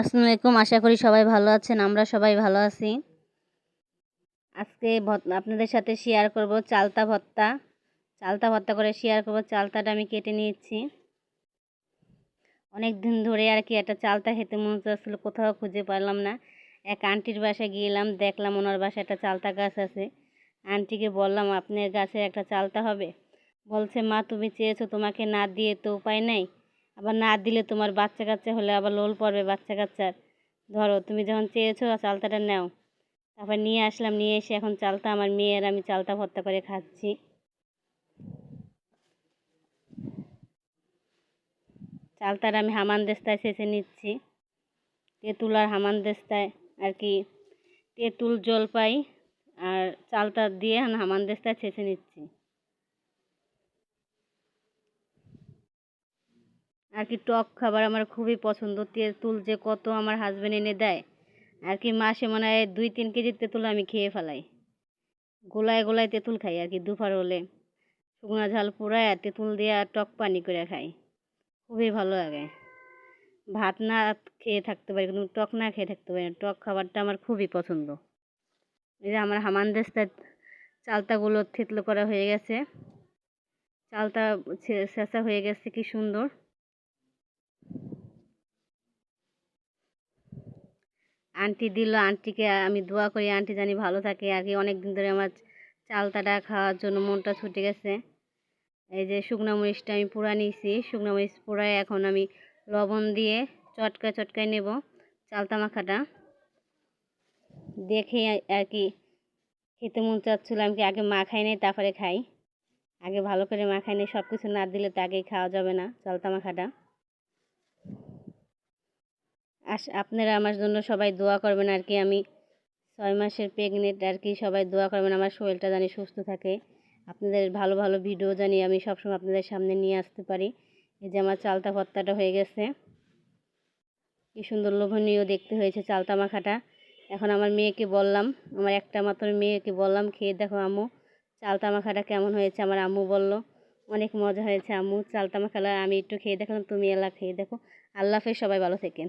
আসসালামু আলাইকুম। আশা করি সবাই ভালো আছেন, আমরা সবাই ভালো আছি। আজকে আপনাদের সাথে শেয়ার করব চালতা ভত্তা। চালতা ভর্তা করে শেয়ার করব। চালতাটা আমি কেটে নিয়েছি। অনেক দিন ধরে আর কি একটা চালতা খেতে মন চাচ্ছিল, কোথাও খুঁজে পারলাম না। এক আন্টির বাসায় গিয়েলাম দেখলাম ওনার বাসায় একটা চালতা গাছ আছে। আন্টিকে বললাম, আপনার গাছে একটা চালতা হবে? বলছে, মা, তুমি চেয়েছো তোমাকে না দিয়ে তো উপায় নাই। আবার না দিলে তোমার বাচ্চা কাচ্চা হলে আবার লোল পড়বে বাচ্চা কাচ্চার। ধরো, তুমি যখন চেয়েছো চালতাটা নাও। তারপর নিয়ে আসলাম, নিয়ে এসে এখন চালতা আমার মেয়ের, আমি চালতা ভর্তা করে খাচ্ছি। চালতার আমি হামান দেস্তায় ছেঁচে নিচ্ছি। তেঁতুল আর হামান দেস্তায় আর কি তেঁতুল জলপাই আর চালতা দিয়ে হামান দেস্তায় ছেঁচে নিচ্ছি। আর কি টক খাবার আমার খুবই পছন্দ। তেঁতুল যে কত আমার হাজবেন্ড এনে দেয়, আর কি মাসে মনে হয় দুই তিন কেজি তেঁতুল আমি খেয়ে ফেলাই। গোলায় গোলায় তেঁতুল খাই আর কি, দুপুর হলে। শুকনো ঝাল পোড়ায় আর তেঁতুল দিয়ে আর টক পানি করে খাই। খুবই ভালো লাগে। ভাত না খেয়ে থাকতে পারি, কিন্তু টক না খেয়ে থাকতে পারি টক খাবারটা আমার খুবই পছন্দ। এই যে আমার হামান দেস্তার চালতাগুলো থেতলো করা হয়ে গেছে। চালতা ছেঁচা হয়ে গেছে, কি সুন্দর। আন্টি দিল, আন্টিকে আমি দোয়া করি, আন্টি জানি ভালো থাকে। আগে অনেক দিন ধরে আমার চালতাটা খাওয়ার জন্য মনটা ছুটে গেছে। এই যে শুকনো মরিচটা আমি পোড়া নিয়েছি। শুকনো মরিচ পোড়ায় এখন আমি লবণ দিয়ে চটকা চটকায় নেব চালতা মাখাটা। দেখে আর কি খেতে মন চাচ্ছিলো। আমি কি আগে মাখাই নেই, তারপরে খাই। আগে ভালো করে মাখাই নেই সব কিছু না দিলে তো আগেই খাওয়া যাবে না চালতা মাখাটা। আস, আপনারা আমার জন্য সবাই দোয়া করবেন আর কি। আমি ছয় মাসের প্রেগনেন্ট আর কি, সবাই দোয়া করবেন। আমার শরীরটা জানি সুস্থ থাকে। আপনাদের ভালো ভালো ভিডিও জানি আমি সবসময় আপনাদের সামনে নিয়ে আসতে পারি। এই যে আমার চালতা ভর্তাটা হয়ে গেছে। কি সুন্দর লোভনীয় দেখতে হয়েছে চালতা মাখাটা। এখন আমার মেয়েকে বললাম, আমার একটা মাত্র মেয়েকে বললাম, খেয়ে দেখো আম্মু, চালতা মাখাটা কেমন হয়েছে? আমার আম্মু বলল, অনেক মজা হয়েছে আম্মু, চালতা মাখালা আমি একটু খেয়ে দেখলাম, তুমি এলা খেয়ে দেখো। আল্লাহ হাফেজ, সবাই ভালো থেকেন।